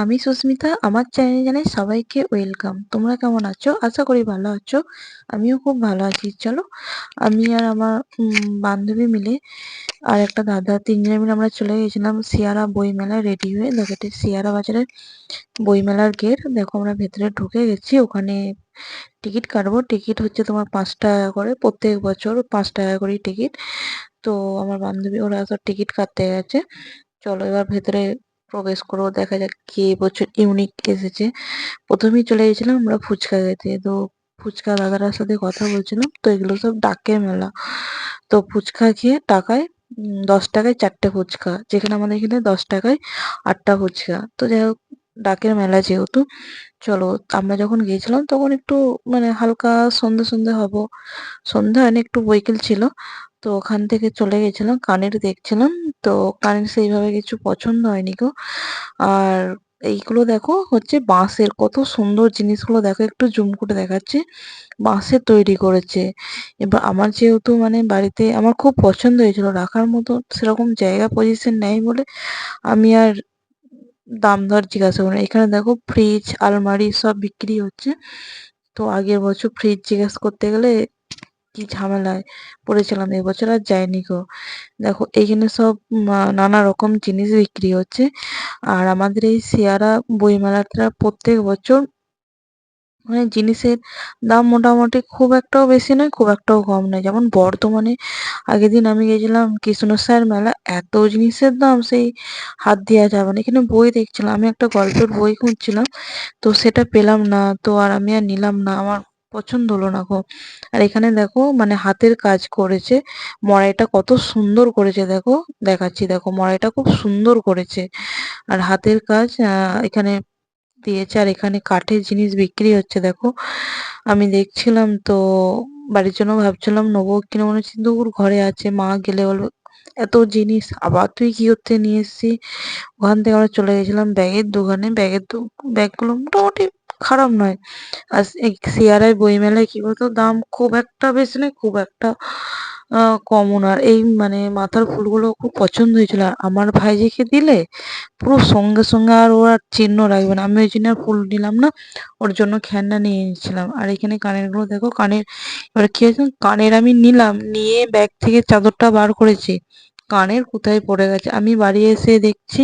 আমি সুস্মিতা, আমার চ্যানেলে জানাই সবাইকে ওয়েলকাম তোমরা কেমন আছো? আশা করি ভালো আছো। আমিও খুব ভালো আছি। চলো, আমি আর আমার বান্ধবী মিলে আর একটা দাদা তিনজনে মিলে আমরা চলে গেছিলাম সিয়ারা বইমেলায় রেডি হয়ে। দেখো এটা সিয়ারা বাজারের বইমেলার গেট দেখো আমরা ভেতরে ঢুকে গেছি। ওখানে টিকিট কাটবো। টিকিট হচ্ছে তোমার পাঁচ টাকা করে প্রত্যেক বছর পাঁচ টাকা করে টিকিট। তো আমার বান্ধবী, ওরা তো টিকিট কাটতে গেছে। চলো এবার ভেতরে প্রবেশ করব। দেখা যাক কে বছর ইউনিক এসেছে। প্রথমেই চলে গেছিলাম আমরা ফুচকা খেতে। তো ফুচকা দাদার সাথে কথা বলছিলাম। তো এগুলো সব ডাকের মেলা। তো ফুচকা খেয়ে টাকায় দশ টাকায় চারটে ফুচকা। যেখানে আমাদের এখানে দশ টাকায় আটটা ফুচকা। তো যাই হোক, ডাকের মেলা যেহেতু, চলো আমরা যখন গিয়েছিলাম তখন একটু মানে হালকা সন্ধে সন্ধে হব। সন্ধ্যা একটু বৈকাল ছিল। তো ওখান থেকে চলে গেছিলাম, কানের দেখছিলাম। তো কানের সেইভাবে কিছু পছন্দ হয়নি গো। আর এইগুলো দেখো, হচ্ছে বাঁশের কত সুন্দর জিনিসগুলো দেখো, একটু জুম করে দেখাচ্ছি। বাঁশের তৈরি করেছে। এবার আমার যেহেতু মানে বাড়িতে আমার খুব পছন্দ হয়েছিল, রাখার মতো সেরকম জায়গা পজিশন নেই বলে আমি আর দাম দর জিজ্ঞাসা করি। এখানে দেখো ফ্রিজ আলমারি সব বিক্রি হচ্ছে। তো আগের বছর ফ্রিজ জিজ্ঞাসা করতে গেলে কি ঝামেলায় পড়েছিলাম এবছর আর যাইনি গো। দেখো, এইখানে সব নানা রকম জিনিস বিক্রি হচ্ছে। আর আমাদের এই সিয়ারা বইমেলাটা প্রত্যেক বছর মানে জিনিসের দাম মোটামুটি খুব একটাও বেশি নয়, খুব একটাও কম নয়। যেমন বর্ধমানে আগের দিন আমি গেছিলাম কৃষ্ণসায়র মেলা, এত জিনিসের দাম সেই হাত দেওয়া যাবে না। এখানে বই দেখছিলাম, আমি একটা গল্পের বই খুঁজছিলাম, তো সেটা পেলাম না, তো আর আমি আর নিলাম না। আমার পছন্দ হলো না গো। আর এখানে দেখো মানে হাতের কাজ করেছে। মড়াইটা কত সুন্দর করেছে দেখো, দেখাচ্ছি দেখো, মড়াইটা খুব সুন্দর করেছে। আর হাতের কাজ এখানে দিয়েছে, আর এখানে কাঠের জিনিস বিক্রি হচ্ছে দেখো। আমি দেখছিলাম তো, বাড়ির জন্য ভাবছিলাম নেব কিনা, মনে হচ্ছে দূর ঘরে আছে, মা গেলে বলবে, এত জিনিস, আবার তুই কি করতে নিয়ে এসছি ওখান থেকে আমরা চলে গেছিলাম ব্যাগের দোকানে, ব্যাগের ব্যাগগুলো মোটামুটি খারাপ নয়। আর এই সিআরআই বইমেলায় কি বলতো, দাম খুব একটা বেশি নয়, খুব একটা কমও আর এই মানে মাথার ফুলগুলো খুব পছন্দ হয়েছিল। আর আমার ভাইজিকে দিলে পুরো সঙ্গে সঙ্গে আর ওর চিহ্ন রাখবে না। আমি ওই জন্য ফুল নিলাম না, ওর জন্য খেলনা নিয়ে নিয়েছিলাম আর এখানে কানেরগুলো দেখো, কানের, এবার কি হয়েছে, কানের আমি নিলাম, নিয়ে ব্যাগ থেকে চাদরটা বার করেছি। কানের কোথায় পড়ে গেছে? আমি বাড়ি এসে দেখছি,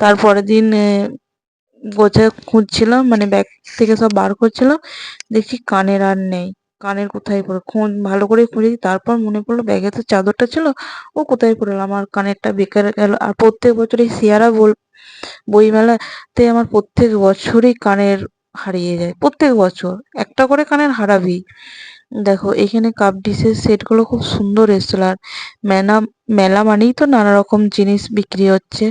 তারপরের দিন গোছা খুঁজছিলাম মানে ব্যাগ থেকে সব বার করছিলাম দেখছি কানের আর নেই। কানের কোথায় পড়ে? খোঁজ ভালো করে খুঁজেছি তারপর মনে পড়ল ব্যাগে তো চাদরটা ছিল, ও কোথায় পড়ে গেলো আমার কানেরটা বেকার গেল। আর প্রত্যেক বছরই সিয়ারা বল, বইমেলাতে আমার প্রত্যেক বছরই কানের হারিয়ে যায়। প্রত্যেক বছর একটা করে কানের হারাবেই দেখো, এখানে কাপ ডিশের সেটগুলো খুব সুন্দর এসেছিল। আর মেলা মেলা মানেই তো নানা রকম জিনিস বিক্রি হচ্ছে।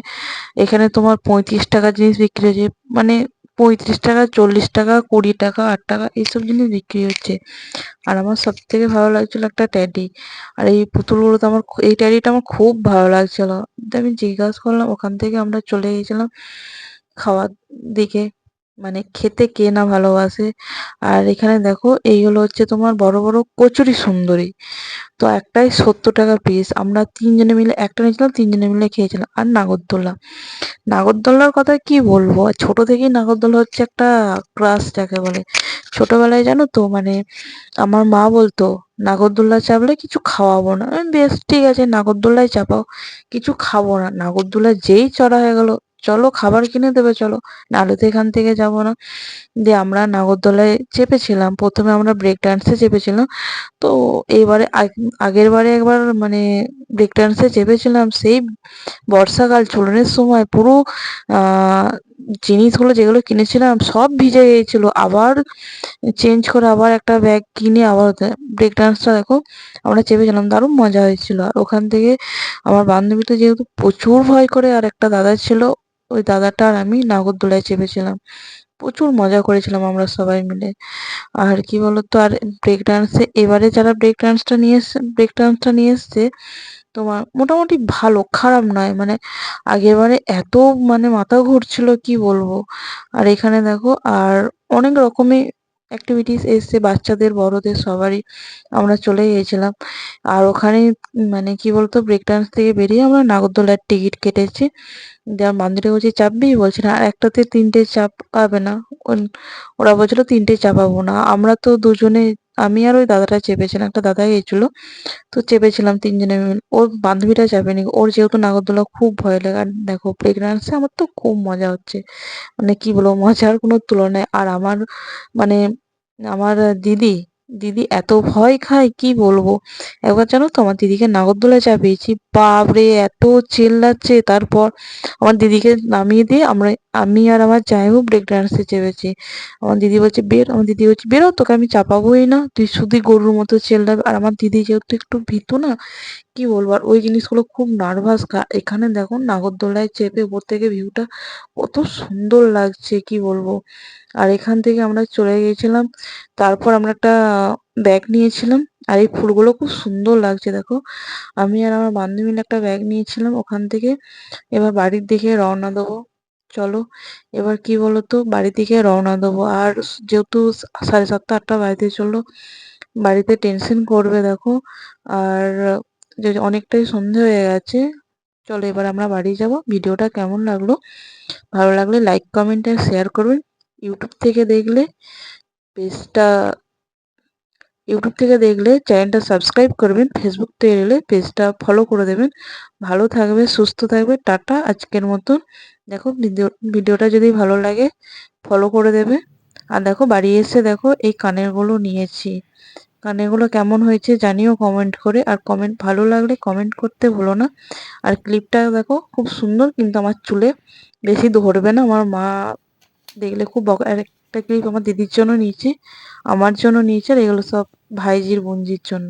এখানে তোমার পঁয়ত্রিশ টাকা জিনিস বিক্রি হচ্ছে। মানে পঁয়ত্রিশ টাকা, চল্লিশ টাকা, কুড়ি টাকা, আট টাকা এইসব জিনিস বিক্রি হচ্ছে। আর আমার সব থেকে ভালো লাগছিল একটা ট্যাডি আর এই পুতুলগুলো তো আমার এই ট্যাডিটা আমার খুব ভালো লাগছিল। আমি জিজ্ঞাসা করলাম, ওখান থেকে আমরা চলে গেছিলাম খাওয়ার দিকে। মানে খেতে কে না ভালোবাসে। আর এখানে দেখো এইগুলো হচ্ছে তোমার বড় বড় কচুরি সুন্দরী। তো একটাই সত্তর টাকা পিস আমরা তিনজনে মিলে, একটা নিয়েছিলাম, তিনজনে মিলে খেয়েছিলাম। আর নাগরদোলা। নাগরদোলার কথা কি বলব? ছোট থেকেই নাগরদোলা হচ্ছে একটা ক্রাশ যাকে বলে। ছোটবেলায় জানো তো মানে আমার মা বলতো নাগরদোল্লা চাপলে কিছু খাওয়াবো না। বেশ, ঠিক আছে নাগরদোল্লায় চাপাও, কিছু খাব না। নাগরদোল্লা যেই চড়া হয়ে গেল চলো খাবার কিনে দেবে, চলো। নাহলে তো এখান থেকে যাব না। দিয়ে আমরা নাগরদোলায় চেপেছিলাম। প্রথমে আমরা ব্রেক ডান্সে চেপেছিলাম। তো এইবারে আগ- আগের বারে একবার মানে ব্রেক ডান্সে চেপেছিলাম। সেই বর্ষাকাল চলনের সময় পুরো জিনিসগুলো যেগুলো কিনেছিলাম সব ভিজে গিয়েছিল। আবার চেঞ্জ করে আবার একটা ব্যাগ কিনে আবার ব্রেক ডান্সটা দেখো, আমরা চেপেছিলাম। দারুণ মজা হয়েছিল। আর ওখান থেকে আমার বান্ধবী তো যেহেতু প্রচুর ভয় করে, আর একটা দাদা ছিল ওই দাদাটা আর আমি নাগরদোলায় চেপেছিলাম। প্রচুর মজা করেছিলাম আমরা সবাই মিলে। আর কি বলতো, আর ব্রেক ডান্সে এবারে যারা ব্রেক ডান্সটা নিয়ে এসছে ব্রেক ডান্সটা নিয়ে এসছে, তোমার মোটামুটি ভালো, খারাপ নয়। মানে আগেরবারে এত মানে মাথা ঘুরছিল, কি বলব? আর এখানে দেখো, আর অনেক রকমই অ্যাক্টিভিটিস এসছে বাচ্চাদের, বড়দের সবারই আমরা চলে গিয়েছিলাম। আর ওখানে মানে কি বলতো ব্রেক ডান্স থেকে বেরিয়ে আমরা নাগরদোলার টিকিট কেটেছি। যা আমার বান্ধবীটা বলছি, চাপবি? বলছে, না, একটাতে তিনটে চাপাবে না। ওরা বলছিল, তিনটে চাপাবো না। আমরা তো দুজনে আমি আর ওই দাদাটা চেপেছিলাম, একটা দাদা গেছিল তো চেপেছিলাম তিনজনে মিলে। ওর বান্ধবীটা চাপেনি, ওর যেহেতু নাগরদোলা খুব ভয় লাগে। আর দেখো ব্রেক ডান্সে আমার তো খুব মজা হচ্ছে। মানে কি বলব, মজার কোনো তুলনায়। আর আমার মানে আমার দিদি দিদি এত ভয় খায়, কি বলব? একবার জানো তো, আমার দিদিকে নাগরদোলায় চাপিয়েছি। বাপরে, এত চেল্লাচ্ছে। তারপর আমার দিদিকে নামিয়ে দিয়ে আমরা আমি আর আমার জামাইবাবু ব্রেক ডান্সে চেপেছি। আমার দিদি বলছে, বের। আমার দিদি বলছে, বেরো, তোকে আমি চাপাবোই না। তুই শুধুই গরুর মতো চেল্লাবি আর আমার দিদি যেহেতু একটু ভীতু না, কি বলব? আর ওই জিনিসগুলো খুব নার্ভাস এখানে দেখো নাগরদোলায় চেপে উপর থেকে ভিউটা কত সুন্দর লাগছে, কি বলব? আর এখান থেকে আমরা চলে গিয়েছিলাম। তারপর আমরা একটা ব্যাগ নিয়েছিলাম। আর এই ফুলগুলো খুব সুন্দর লাগছে, দেখো। আমি আর আমার বান্ধবী একটা ব্যাগ নিয়েছিলাম ওখান থেকে। এবার বাড়ির দিকে রওনা দেবো। চলো, এবার কি বলতো? বাড়ির দিকে রওনা দেবো। আর যেহেতু সাড়ে সাতটা, আটটা বাড়িতে চলল, বাড়িতে টেনশন করবে দেখো। আর যে অনেকটাই সন্ধে হয়ে গেছে, চলো এবার আমরা বাড়ি যাব। ভিডিওটা কেমন লাগল? ভালো লাগলে লাইক কমেন্ট আর শেয়ার করবেন ইউটিউব থেকে দেখলে পেজটা ইউটিউব থেকে দেখলে চ্যানেলটা সাবস্ক্রাইব করবেন ফেসবুক থেকে এলে পেজটা ফলো করে দেবেন। ভালো থাকবে সুস্থ থাকবে টাটা, আজকের মতন। দেখো, ভিডিও, ভিডিওটা যদি ভালো লাগে ফলো করে দেবে। আর দেখো, বাড়ি এসে দেখো, এই কানেরগুলো নিয়েছি। কানেরগুলো কেমন হয়েছে জানিও কমেন্ট করে। আর কমেন্ট ভালো লাগলে কমেন্ট করতে ভুলো না। আর ক্লিপটা দেখো, খুব সুন্দর, কিন্তু আমার চুলে বেশি ধরবে না। আমার মা দেখলে খুব আর একটা ক্লিপ আমার দিদির জন্য নিয়েছি, আমার জন্য নিয়েছে, আর এগুলো সব ভাইজির বোনঝির জন্য।